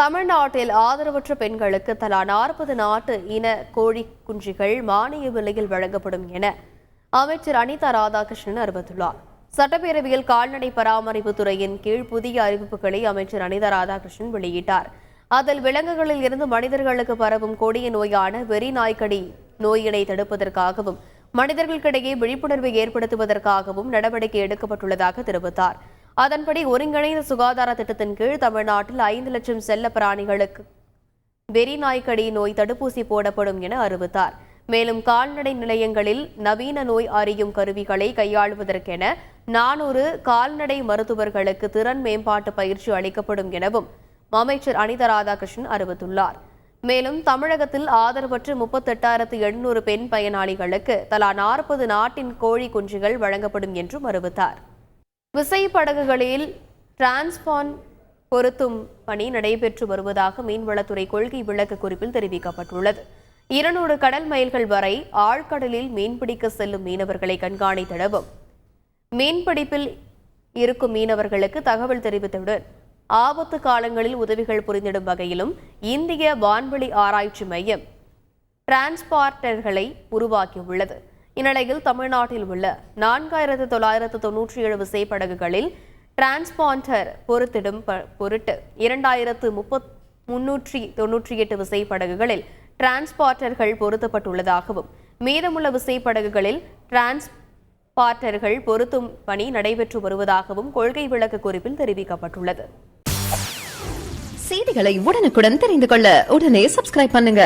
தமிழ்நாட்டில் ஆதரவற்ற பெண்களுக்கு தலா நாற்பது நாட்டு இன கோழி குஞ்சுகள் மானிய விலையில் வழங்கப்படும் என அமைச்சர் அனிதா ராதாகிருஷ்ணன் அறிவித்துள்ளார். சட்டப்பேரவையில் கால்நடை பராமரிப்பு துறையின் கீழ் புதிய அறிவிப்புகளை அமைச்சர் அனிதா ராதாகிருஷ்ணன் வெளியிட்டார். அதில் விலங்குகளில் இருந்து மனிதர்களுக்கு பரவும் கொடிய நோயான வெறி நாய்க்கடி நோயினை தடுப்பதற்காகவும் மனிதர்களுக்கிடையே விழிப்புணர்வை ஏற்படுத்துவதற்காகவும் நடவடிக்கை எடுக்கப்பட்டுள்ளதாக தெரிவித்தார். அதன்படி ஒருங்கிணைந்த சுகாதார திட்டத்தின் கீழ் தமிழ்நாட்டில் ஐந்து லட்சம் செல்ல பிராணிகளுக்கு வெறி நாய்க்கடி நோய் தடுப்பூசி போடப்படும் என அறிவித்தார். மேலும் கால்நடை நிலையங்களில் நவீன நோய் அறியும் கருவிகளை கையாளுவதற்கென நானூறு கால்நடை மருத்துவர்களுக்கு திறன் மேம்பாட்டு பயிற்சி அளிக்கப்படும் எனவும் அமைச்சர் அனிதா ராதாகிருஷ்ணன் அறிவித்துள்ளார். மேலும் தமிழகத்தில் ஆதரவற்ற முப்பத்தெட்டாயிரத்து எண்ணூறு பெண் பயனாளிகளுக்கு தலா நாற்பது நாட்டின் கோழி குஞ்சுகள் வழங்கப்படும் என்றும் அறிவித்தார். விசைப்படகுகளில் டிரான்ஸ்பான் பொருத்தும் பணி நடைபெற்று வருவதாக மீன்வளத்துறை கொள்கை விளக்க குறிப்பில் தெரிவிக்கப்பட்டுள்ளது. இருநூறு கடல் மைல்கள் வரை ஆழ்கடலில் மீன்பிடிக்க செல்லும் மீனவர்களை கண்காணித்திடவும். மீன்பிடிப்பில் இருக்கும் மீனவர்களுக்கு தகவல் தெரிவித்தவுடன் ஆபத்து காலங்களில் உதவிகள் புரிந்திடும் வகையிலும் இந்திய வான்வெளி ஆராய்ச்சி மையம் டிரான்ஸ்பார்ட்டர்களை உருவாக்கியுள்ளது. இந்நிலையில் தமிழ்நாட்டில் உள்ள நான்காயிரத்து தொள்ளாயிரத்து தொன்னூற்றி ஏழு விசைப்படகுகளில் டிரான்ஸ்பாண்டர் பொருத்திடும் பொருட்டு இரண்டாயிரத்து முப்பத் முன்னூற்றி தொன்னூற்றி எட்டு விசைப்படகுகளில் டிரான்ஸ்பார்ட்டர்கள் பொருத்தப்பட்டுள்ளதாகவும் மீதமுள்ள விசைப்படகுகளில் டிரான்ஸ்பார்ட்டர்கள் பொருத்தும் பணி நடைபெற்று வருவதாகவும் கொள்கை விளக்க குறிப்பில் தெரிவிக்கப்பட்டுள்ளது. செய்திகளை உடனுக்குடன் தெரிந்து கொள்ள உடனே சப்ஸ்கிரைப் பண்ணுங்க.